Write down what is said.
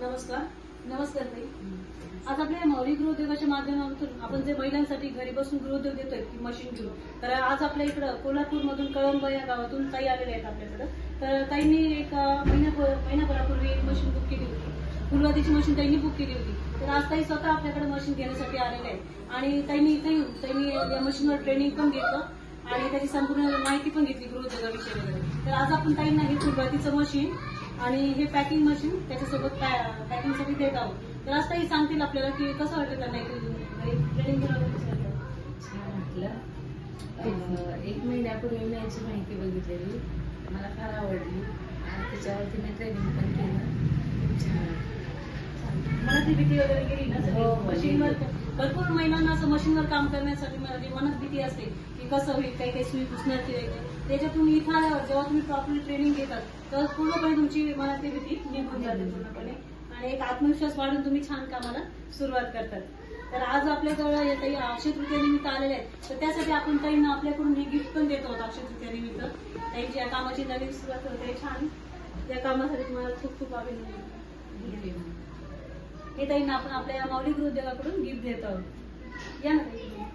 नमस्कार. नमस्कार ताई. आज आपल्या मौली गृहोद्योगाच्या माध्यमातून आपण जे महिलांसाठी घरी बसून गृहोद्योग देतोय की मशीन घेऊन. तर आज आपल्या इकडं कोल्हापूरमधून कळंब या गावातून ताई आलेल्या आहेत आपल्याकडं. तर ताईंनी एक महिन्या महिन्याभरापूर्वी एक मशीन बुक केली होती. फुलवादीची मशीन ताईंनी बुक केली होती. तर आज ताई स्वतः आपल्याकडे मशीन घेण्यासाठी आलेल्या आहेत. आणि ताईंनी इथे येऊन ताईंनी या मशीनवर ट्रेनिंग पण घेतलं आणि त्याची संपूर्ण माहिती पण घेतली गृहोद्योगाविषयी वगैरे. तर आज आपण ताईंना हे फुलवादीचं मशीन आणि हे पॅकिंग मशीन त्याच्यासोबत पॅकिंगसाठी देत आहोत तर आज काही सांगतील आपल्याला की कसं वाटतं त्यांना छान वाटलं. एक महिन्यापूर्वी मी याची माहिती बघितलेली. मला फार आवडली. आणि त्याच्यावरती मी ट्रेनिंग पण मनातली भीती वगैरे गेली ना हो, हो, मशीनवर गेली. भरपूर महिलांना असं मशीनवर काम करण्यासाठी मला जी मनात भीती असते की कसं होईल काही काही सुई पुसण्याची वगैरे त्याच्यातून इथं आल्यावर जेव्हा तुम्ही प्रॉपरली ट्रेनिंग घेतात तर पूर्णपणे तुमची मनातली भीती निघून जाते पूर्णपणे. आणि एक आत्मविश्वास वाढून तुम्ही छान कामाला सुरुवात करतात. तर आज आपल्याजवळ अक्षय तृतीयानिमित्त आलेले आहेत. तर त्यासाठी आपण ताईंना आपल्याकडून हे गिफ्ट पण देतो अक्षय तृतीयानिमित्त ताईंची या कामाची नवीन सुरुवात होते. छान. या कामासाठी तुम्हाला खूप खूप अभिनंदन. हे ताईंना आपण आपल्या माऊली गुरुदेवाकडून गिफ्ट देत आहोत. या. ना